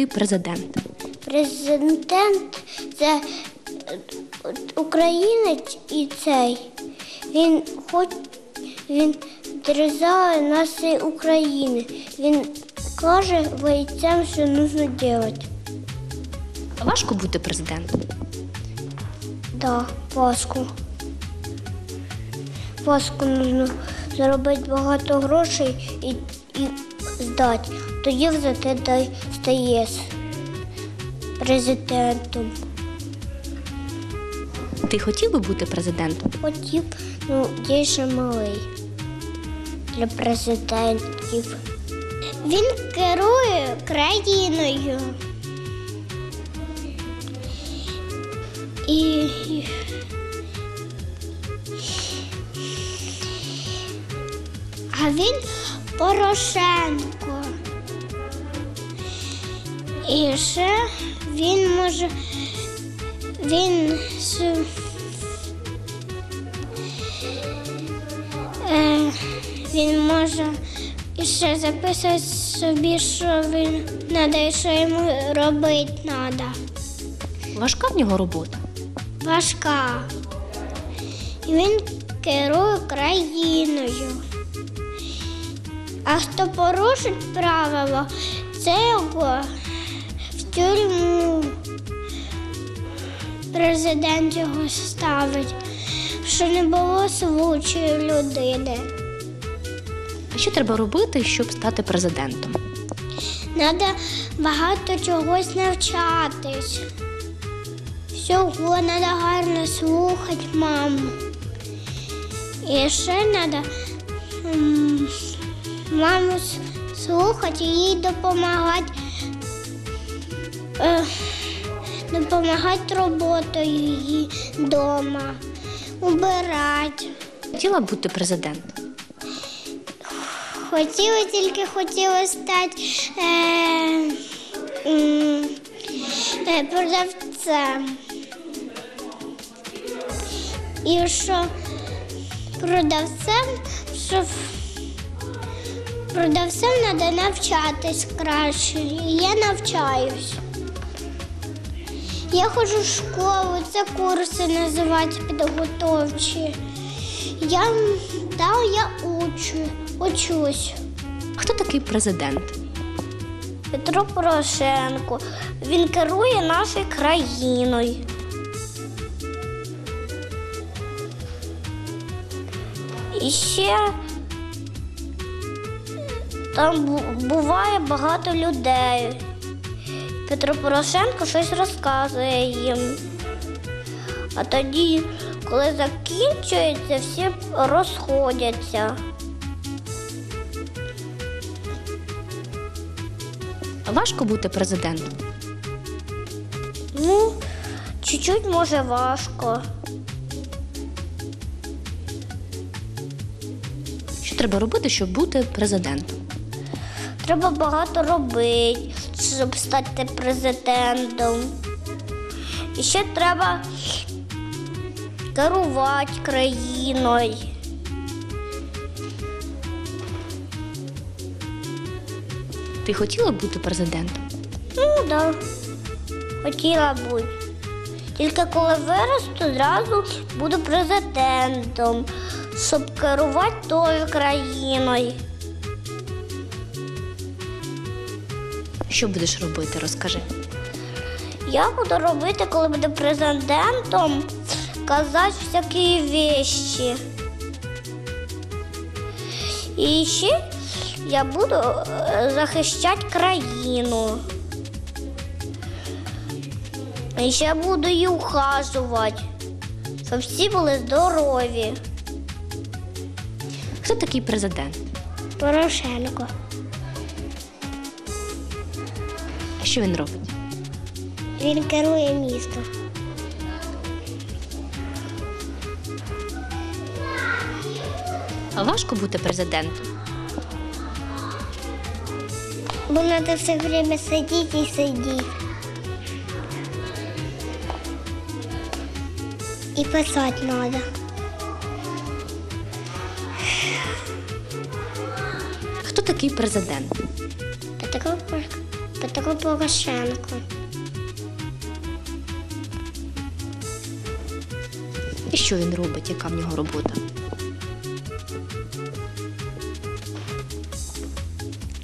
такий президент? Президент це е, українець і цей. Він хоч він дерзає нашої України. Він каже бойцям, що потрібно робити. Важко бути президентом. Да, Пасху. Пасху потрібно заробити багато грошей і, і здати. Тоді вже ти стаєш президентом. Ти хотів би бути президентом? Хотів, ну, я ще малий для президентів. Він керує країною. І а він Порошенко. І ще він може він Е, він може ще записати собі, що він треба, і що йому робити треба. Важка в нього робота. Важка. І він керує країною. А хто порушить правила, це його в тюрму. Президент його ставить, що не було случаю людини. А що треба робити, щоб стати президентом? Треба багато чогось навчатись. Всього треба гарно слухати маму. І ще треба маму слухати і їй допомагати. Е, допомагати роботою її вдома, убирати. Хотіла бути президентом. Хотіла тільки хотіла стати е, е, продавцем. І що продавцем, що продавцем треба навчатись краще. І я навчаюсь. Я ходжу в школу, це курси називаються підготовчі. Я, да, я учу, учусь. Хто такий президент? Петро Порошенко. Він керує нашою країною. І ще там буває багато людей. Петро Порошенко щось розказує їм. А тоді, коли закінчується, всі розходяться. Важко бути президентом. Ну, чуть-чуть може важко. Що треба робити, щоб бути президентом? Треба багато робити, щоб стати президентом. І ще треба керувати країною. Ти хотіла бути президентом? Ну, так. Да. Хотіла бути. Тільки коли виросту, одразу буду президентом, щоб керувати тою країною. Що будеш робити, розкажи. Я буду робити, коли буду президентом, казати всякі вещі. І ще я буду е, захищати країну. І ще буду її ухажувати, щоб всі були здорові. Хто такий президент? Порошенко. Що він робить? Він керує містом. А важко бути президентом? Бо треба все время сидіти і сидіти. І писати треба. Хто такий президент? Петро, Пор- Петро Петро Порошенко. І що він робить, яка в нього робота?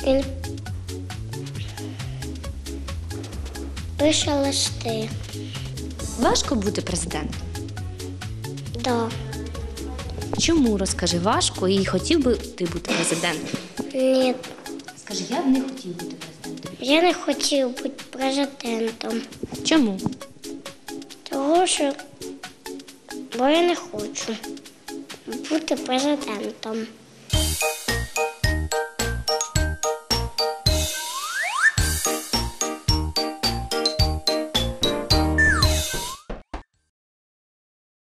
Він пише листи. Важко бути президентом. Да. Чому розкажи важко і хотів би ти бути президентом? Ні, Скажи, я б не хотів бути президентом. я не хотів бути президентом. Чому? Тому що бо я не хочу бути президентом.